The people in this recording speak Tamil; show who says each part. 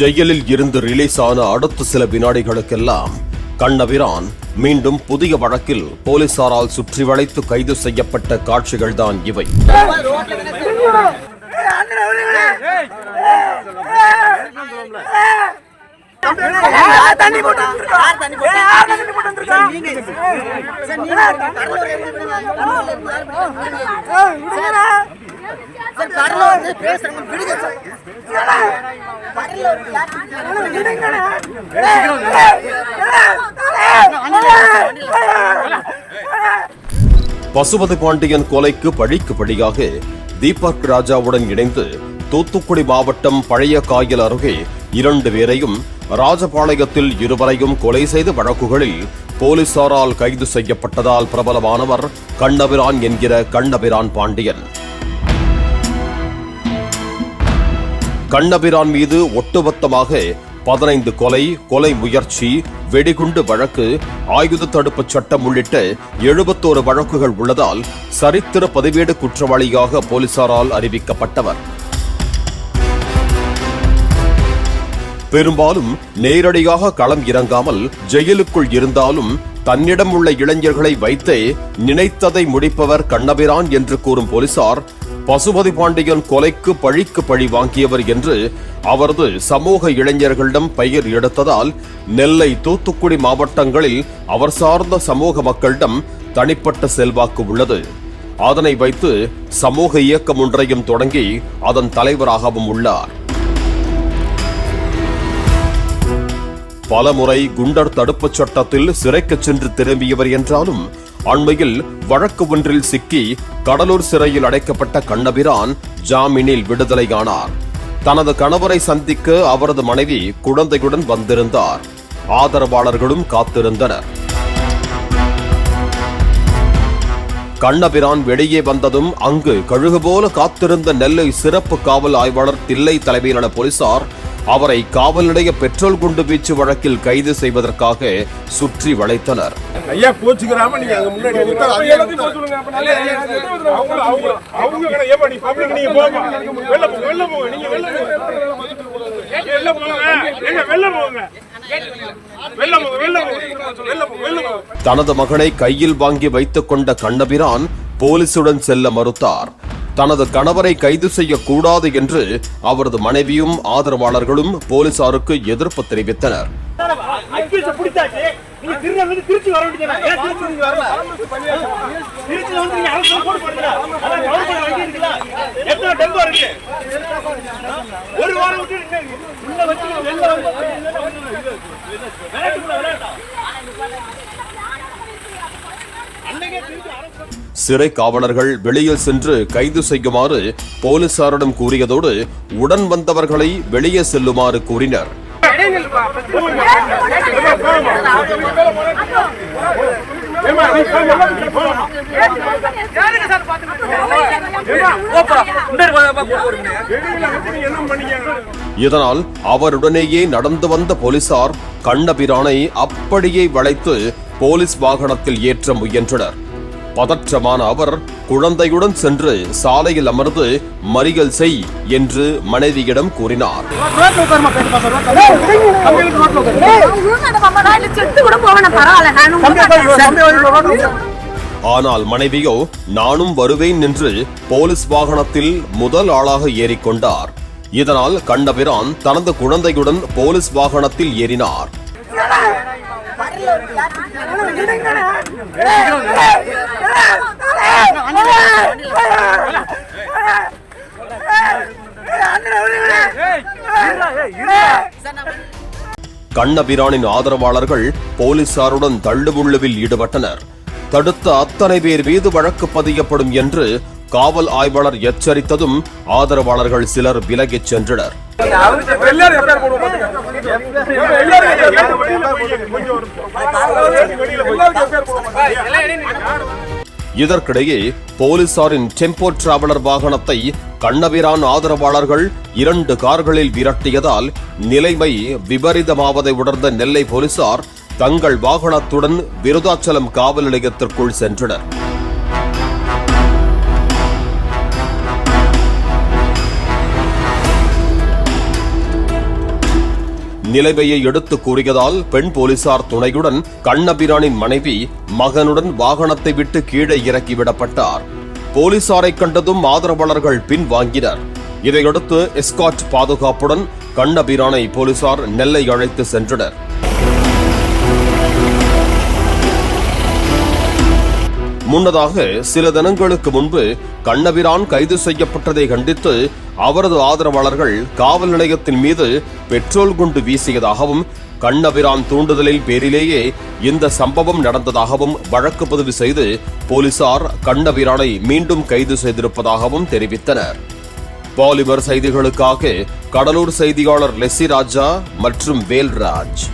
Speaker 1: ஜெயிலில் இருந்து ரிலீஸ் ஆன அடுத்த சில வினாடிகளுக்கெல்லாம் கண்ணவிரான் மீண்டும் புதிய வழக்கில் போலீசாரால் சுற்றி வளைத்து கைது செய்யப்பட்ட காட்சிகள்தான் இவை
Speaker 2: தண்ணி சார் வந்து பேசுறவங்க விடுங்க சார். வந்து
Speaker 1: பசுபதி பாண்டியன் கொலைக்கு பழிக்கு பழியாக தீபக் ராஜாவுடன் இணைந்து தூத்துக்குடி மாவட்டம் பழைய காயல் அருகே இரண்டு பேரையும் ராஜபாளையத்தில் இருவரையும் கொலை செய்த வழக்குகளில் போலீசாரால் கைது செய்யப்பட்டதால் பிரபலமானவர் கண்ணபிரான் என்கிற கண்ணபிரான் பாண்டியன். கண்ணபிரான் மீது ஒட்டுமொத்தமாக பதினைந்து கொலை கொலை முயற்சி வெடிகுண்டு வழக்கு ஆயுத தடுப்பு சட்டம் உள்ளிட்ட எழுபத்தோரு வழக்குகள் உள்ளதால் சரித்திர பதிவேடு குற்றவாளியாக போலீசாரால் அறிவிக்கப்பட்டவர். பெரும்பாலும் நேரடியாக களம் இறங்காமல் ஜெயிலுக்குள் இருந்தாலும் தன்னிடம் உள்ள இளைஞர்களை வைத்தே நினைத்ததை முடிப்பவர் கண்ணபிரான் என்று கூறும் போலீசார் பசுபதி பாண்டியன் கொலைக்கு பழிக்கு பழி வாங்கியவர் என்று அவரது சமூக இளைஞர்களிடம் பெயர் எடுத்ததால் நெல்லை தூத்துக்குடி மாவட்டங்களில் அவர் சார்ந்த சமூக மக்களிடம் தனிப்பட்ட செல்வாக்கு உள்ளது. அதனை வைத்து சமூக இயக்கம் ஒன்றையும் தொடங்கி அதன் தலைவராகவும் உள்ளார். பலமுறை குண்டர் தடுப்புச் சட்டத்தில் சிறைக்கு சென்று திரும்பியவர் என்றாலும் அண்மையில் வழக்கு ஒன்றில் சிக்கி கடலூர் சிறையில் அடைக்கப்பட்ட கண்ணபிரான் ஜாமீனில் விடுதலையானார். தனது கணவரை சந்திக்க அவரது மனைவி குழந்தையுடன் வந்திருந்தார். ஆதரவாளர்களும் காத்திருந்தனர். கண்ணபிரான் வெளியே வந்ததும் அங்கு கழுகு போல காத்திருந்த நெல்லை சிறப்பு காவல் ஆய்வாளர் தில்லை தலைமையிலான போலீசார் அவரை காவல் நிலைய பெட்ரோல் குண்டு வீச்சு வழக்கில் கைது செய்வதற்காக சுற்றி வளைத்தனர். தனது மகனை கையில் வாங்கி வைத்துக் கொண்ட கண்ணபிரான் போலீசுடன் செல்ல மறுத்தார். தனது கணவரை கைது செய்யக்கூடாது என்று அவரது மனைவியும் ஆதரவாளர்களும் போலீசாருக்கு எதிர்ப்பு தெரிவித்தனர்.
Speaker 3: ஒரு வாரம் விட்டு
Speaker 1: சிறை காவலர்கள் வெளியில் சென்று கைது செய்யுமாறு போலீசாரிடம் கூறியதோடு உடன் வந்தவர்களை வெளியே செல்லுமாறு கூறினர்.
Speaker 4: ஏமா நீ போங்க நீ போங்க வெளியில யாருக்கு சார் என்ன பண்ணீங்க
Speaker 1: இதனால் அவருடனேயே நடந்து வந்த போலீசார் கண்ணபிரானை அப்படியே வளைத்து போலீஸ் வாகனத்தில் ஏற்ற முயன்றனர். பதற்றமான அவர் குழந்தையுடன் சென்று சாலையில் அமர்ந்து மறியல் செய் என்று மனைவியிடம் கூறினார். ஆனால் மனைவியோ நானும் வருவேன் என்று போலீஸ் வாகனத்தில் முதல் ஆளாக ஏறிக்கொண்டார். இதனால் கண்ணபிரான் தனது குழந்தையுடன் போலீஸ் வாகனத்தில் ஏறினார். கண்ணபிரானின் ஆதரவாளர்கள் போலீசாருடன் தள்ளுமுள்ளுவில் ஈடுபட்டனர். தடுத்த அத்தனை பேர் மீது வழக்கு பதியப்படும் என்று காவல் ஆய்வாளர் எச்சரித்ததும் ஆதரவாளர்கள் சிலர் விலகிச் சென்றனர். இதற்கிடையே போலீசாரின் டெம்போ டிராவலர் வாகனத்தை கண்ணபிரான் ஆதரவாளர்கள் இரண்டு கார்களில் விரட்டியதால் நிலைமை விபரீதமாவதை உணர்ந்த நெல்லை போலீசார் தங்கள் வாகனத்துடன் விருதாச்சலம் காவல் நிலையத்திற்குள் சென்றனர். நிலைமையை எடுத்து கூறியதால் பெண் போலீசார் துணையுடன் கண்ணபிரானின் மனைவி மகனுடன் வாகனத்தை விட்டு கீழே இறக்கிவிடப்பட்டார் போலீசாரை கண்டதும் ஆதரவாளர்கள் பின் வாங்கினர். இதையடுத்து எஸ்காட் பாதுகாப்புடன் கண்ணபிரானை போலீசார் நெல்லை அழைத்து சென்றனர். முன்னதாக சில தினங்களுக்கு முன்பு கண்ணபிரான் கைது செய்யப்பட்டதை கண்டித்து அவரது ஆதரவாளர்கள் காவல் நிலையத்தின் மீது பெட்ரோல் குண்டு வீசியதாகவும் கண்ணபிரான் தூண்டுதலில் பேரிலேயே இந்த சம்பவம் நடந்ததாகவும் வழக்கு பதிவு செய்து போலீசார் கண்ணபிரானை மீண்டும் கைது செய்திருப்பதாகவும் தெரிவித்தனர். பாலிமர் செய்திகளுக்காக கடலூர் செய்தியாளர் லெஸ்ஸி ராஜா மற்றும் வேல்ராஜ்.